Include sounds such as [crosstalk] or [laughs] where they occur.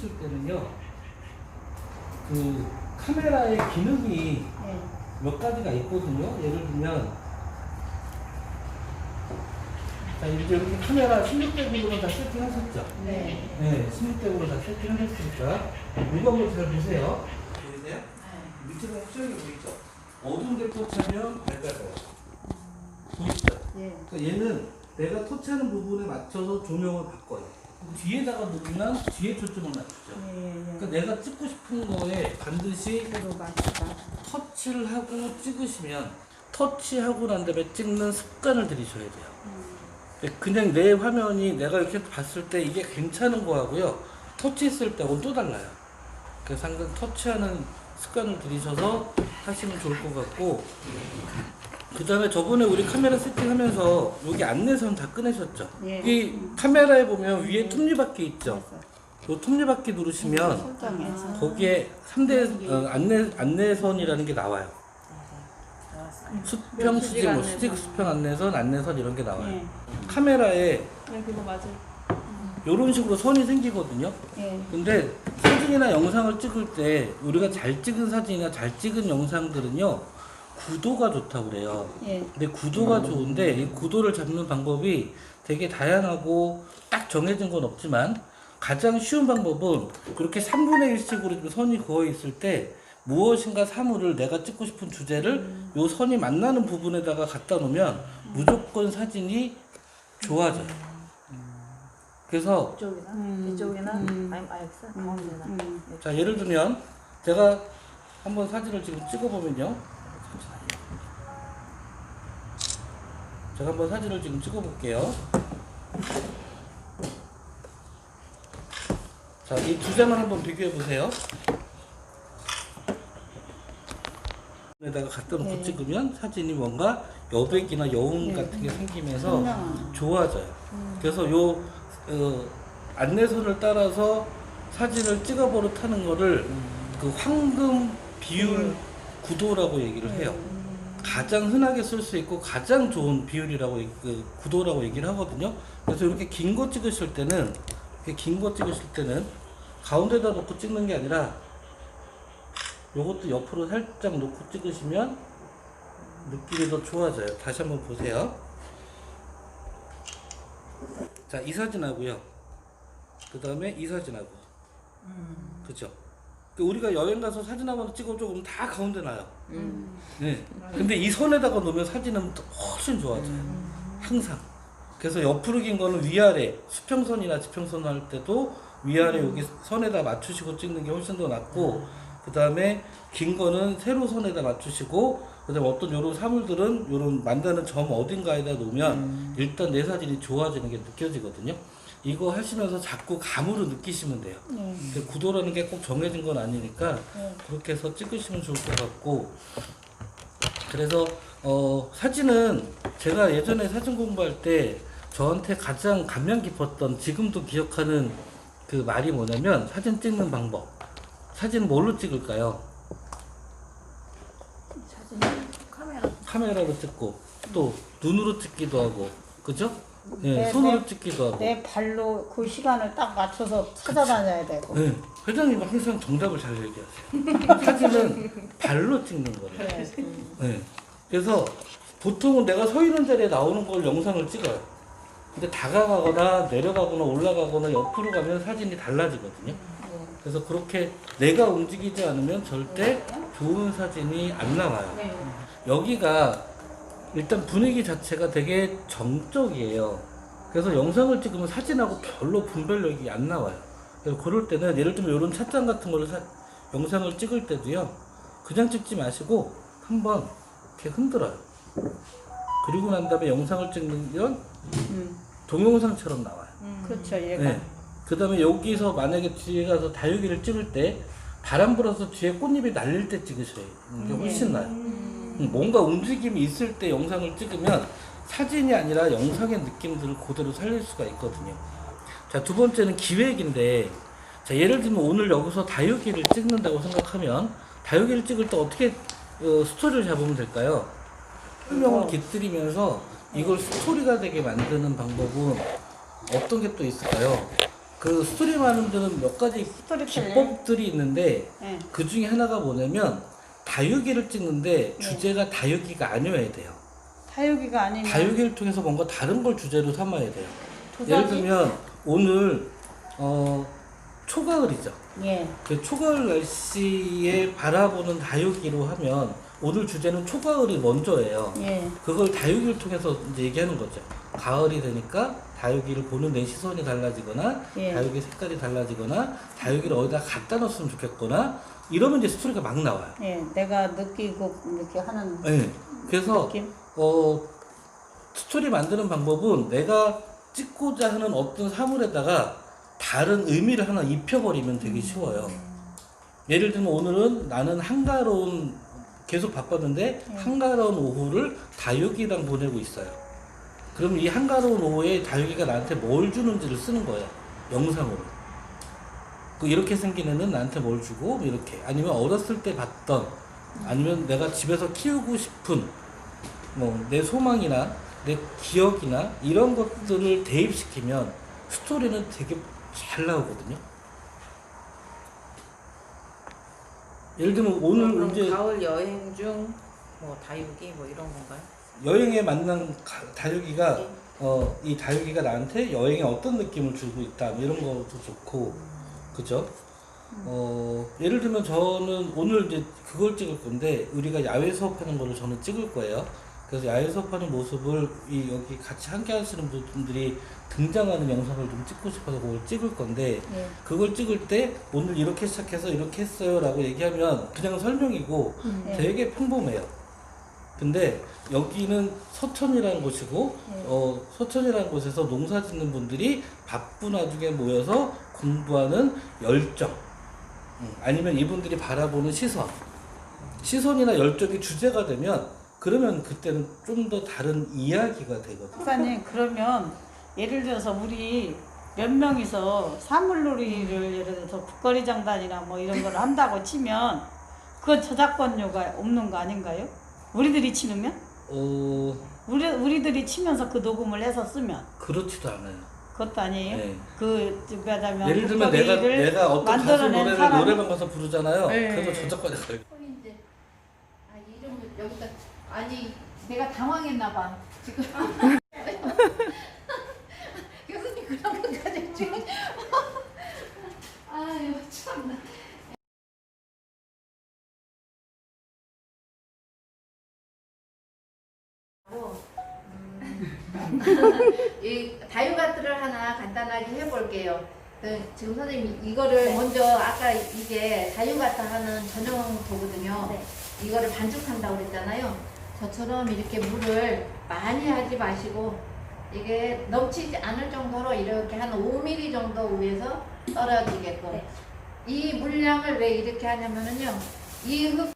찍으실 때는요, 그 카메라의 기능이 네. 몇 가지가 있거든요. 예를 들면, 자, 이제 여기 카메라 16대으로 다 세팅하셨죠? 네. 네, 16대으로 다 세팅하셨으니까, 이거 한번 잘 보세요. 보이세요? 밑으로 확실하게 보이죠? 어두운 데 터치하면 밝아져요. 보이죠? 네. 그러니까 얘는 내가 터치하는 부분에 맞춰서 조명을 바꿔요. 뒤에다가 놓으면 뒤에 초점을 맞추죠. 네. 그러니까 내가 찍고 싶은 거에 반드시 그로 맞추다. 터치를 하고 찍으시면 터치하고 난 다음에 찍는 습관을 들이셔야 돼요. 근데 그냥 내 화면이 내가 이렇게 봤을 때 이게 괜찮은 거하고요. 터치했을 때하고는 또 달라요. 그래서 항상 터치하는 습관을 들이셔서 하시면 좋을 것 같고 그 다음에 저번에 우리 카메라 세팅하면서 여기 안내선 다 꺼내셨죠? 예. 이 카메라에 보면 위에 톱니바퀴 있죠? 이 톱니바퀴 누르시면 설정해서. 거기에 3대 어, 안내 안내선이라는 게 나와요. 수평 수직 뭐 수직 수평 안내선 안내선 이런 게 나와요. 네. 카메라에 네, 그거 맞아요. 이런 식으로 선이 생기거든요. 네. 근데 사진이나 영상을 찍을 때 우리가 잘 찍은 사진이나 잘 찍은 영상들은요 구도가 좋다고 그래요. 예. 근데 구도가 좋은데 이 구도를 잡는 방법이 되게 다양하고 딱 정해진 건 없지만 가장 쉬운 방법은 그렇게 3분의 1씩으로 좀 선이 그어 있을 때 무엇인가 사물을 내가 찍고 싶은 주제를 요 선이 만나는 부분에다가 갖다 놓으면 무조건 사진이 좋아져요. 그래서 이쪽이나 음. 이쪽이나 음. 아니 알겠어 가운데나 음. 자 예를 들면 제가 한번 사진을 지금 찍어보면요 제가 한번 사진을 지금 찍어볼게요 자 이 두 장을 한번 비교해 보세요 에다가 갖다 놓고 네. 찍으면 사진이 뭔가 여백이나 여운 네. 같은 게 생기면서 선명한. 좋아져요. 그래서 요 어, 안내선을 따라서 사진을 찍어 버릇 하는 거를 그 황금 비율 구도라고 얘기를 해요. 가장 흔하게 쓸 수 있고 가장 좋은 비율이라고 그 구도라고 얘기를 하거든요. 그래서 이렇게 긴 거 찍으실 때는 이렇게 긴거 찍으실 때는 가운데다 놓고 찍는 게 아니라 요것도 옆으로 살짝 놓고 찍으시면 느낌이 더 좋아져요. 다시 한번 보세요. 자, 이 사진하고요. 그 다음에 이 사진하고. 그죠? 그 우리가 여행 가서 사진 한번 찍어줘 그러면 다 가운데 나요. 네. 근데 이 선에다가 놓으면 사진은 또 훨씬 좋아져요. 항상. 그래서 옆으로 긴 거는 위아래 수평선이나 지평선 할 때도 위아래 여기 선에다 맞추시고 찍는 게 훨씬 더 낫고 그 다음에 긴 거는 세로 선에다 맞추시고 그 다음에 어떤 요런 사물들은 요런 만드는 점 어딘가에다 놓으면 일단 내 사진이 좋아지는 게 느껴지거든요. 이거 하시면서 자꾸 감으로 느끼시면 돼요. 네. 근데 구도라는 게 꼭 정해진 건 아니니까 네. 그렇게 해서 찍으시면 좋을 것 같고 그래서 어 사진은 제가 예전에 사진 공부할 때 저한테 가장 감명 깊었던 지금도 기억하는 그 말이 뭐냐면 사진 찍는 방법 사진 뭘로 찍을까요? 사진 카메라 카메라로 찍고 또 눈으로 찍기도 하고 그죠? 예, 네, 손으로 네. 찍기도 하고 내 발로 그 시간을 딱 맞춰서 찾아다녀야 되고. 네, 회장님은 항상 정답을 잘 얘기하세요. [laughs] 사진은 발로 찍는 거예요. 그래. 네. 그래서 보통은 내가 서 있는 자리에 나오는 걸 영상을 찍어요. 근데 다가가거나 내려가거나 올라가거나 옆으로 가면 사진이 달라지거든요. 그래서 그렇게 내가 움직이지 않으면 절대 좋은 사진이 안 나와요. 네. 여기가 일단 분위기 자체가 되게 정적이에요. 그래서 영상을 찍으면 사진하고 별로 분별력이 안 나와요. 그래서 그럴 때는 예를 들면 이런 찻잔 같은 거를 사- 영상을 찍을 때도요. 그냥 찍지 마시고 한번 이렇게 흔들어요. 그리고 난 다음에 영상을 찍는 음. 동영상처럼 나와요. 그렇죠. 얘가. 네. 그 다음에 여기서 만약에 뒤에 가서 다육이를 찍을 때 바람 불어서 뒤에 꽃잎이 날릴 때 찍으셔야 이게 훨씬 나아요. 음, 뭔가 움직임이 있을 때 영상을 찍으면 사진이 아니라 영상의 느낌들을 그대로 살릴 수가 있거든요. 자, 두 번째는 기획인데, 자, 예를 들면 오늘 여기서 다육이를 찍는다고 생각하면, 다육이를 찍을 때 어떻게 어, 스토리를 잡으면 될까요? 설명을 깃들이면서 이걸 스토리가 되게 만드는 방법은 어떤 게 또 있을까요? 그 스토리 데는 몇 가지 스토리텔링. 기법들이 있는데 예. 그 중에 하나가 뭐냐면 다육이를 찍는데 네. 주제가 다육이가 아니어야 돼요. 다육이가 아니면 다육이를 통해서 뭔가 다른 걸 주제로 삼아야 돼요. 도자기? 예를 들면 오늘 어 초가을이죠. 예. 그 초가을 날씨에 바라보는 다육이로 하면 오늘 주제는 초가을이 먼저예요. 예. 그걸 다육이를 통해서 이제 얘기하는 거죠. 가을이 되니까 다육이를 보는 내 시선이 달라지거나 예. 다육이 색깔이 달라지거나 다육이를 어디다 갖다 놨으면 좋겠거나 이러면 이제 스토리가 막 나와요. 예. 내가 느끼고 이렇게 하는 네. 그래서 느낌? 어 스토리 만드는 방법은 내가 찍고자 하는 어떤 사물에다가 다른 의미를 하나 입혀버리면 되게 쉬워요. 예를 들면 오늘은 나는 한가로운 계속 바빴는데 네. 한가로운 오후를 다육이랑 보내고 있어요. 그럼 이 한가로운 오후에 다육이가 나한테 뭘 주는지를 쓰는 거예요. 영상으로. 그 이렇게 생긴 애는 나한테 뭘 주고 뭐 이렇게 아니면 어렸을 때 봤던 아니면 내가 집에서 키우고 싶은 뭐 내 소망이나 내 기억이나 이런 것들을 대입시키면 스토리는 되게 잘 나오거든요. 예를 들면 오늘 그럼 이제 가을 여행 중 뭐 다육이 뭐 이런 건가요? 여행에 만난 가- 다육이가 네. 어, 이 다육이가 나한테 여행에 어떤 느낌을 주고 있다 뭐 이런 것도 좋고 그죠? 어, 예를 들면 저는 오늘 이제 그걸 찍을 건데 우리가 야외 수업하는 거를 저는 찍을 거예요. 그래서 야외 수업하는 모습을 이 여기 같이 함께 하시는 분들이 등장하는 영상을 좀 찍고 싶어서 그걸 찍을 건데 예. 그걸 찍을 때 오늘 이렇게 시작해서 이렇게 했어요 라고 얘기하면 그냥 설명이고 예. 되게 평범해요. 근데 여기는 서천이라는 곳이고 네. 어, 서천이라는 곳에서 농사 짓는 분들이 바쁜 와중에 모여서 공부하는 열정 음, 아니면 이분들이 바라보는 시선 시선이나 열정이 주제가 되면 그러면 그때는 좀 더 다른 이야기가 되거든요. 박사님 그러면 예를 들어서 우리 몇 명이서 사물놀이를 예를 들어서 국거리 장단이나 뭐 이런 걸 한다고 치면 그건 저작권료가 없는 거 아닌가요? 우리들이 치면? 어 우리 우리들이 치면서 그 녹음을 해서 쓰면 그렇지도 않아요. 그것도 아니에요? 네. 그 얘기하자면 예를 들면 내가 내가 어떤 가수 만들어낸 노래를 사람이- 노래방 가서 부르잖아요. 네. 그래서 저작권이 걸려. 폰인데 아 이름을 여기다 아니 내가 당황했나 봐 지금 [laughs] 교수님 그런 것까지 지금 아유 참나 음. 이 다육아트를 하나 간단하게 해볼게요. 그 지금 선생님 이거를 먼저 아까 이게 다육아트 하는 전용 도거든요. 이거를 반죽한다고 그랬잖아요. 저처럼 이렇게 물을 많이 하지 마시고 이게 넘치지 않을 정도로 이렇게 한 5mm 정도 위에서 떨어지게끔 이 물량을 왜 이렇게 하냐면은요 이 흙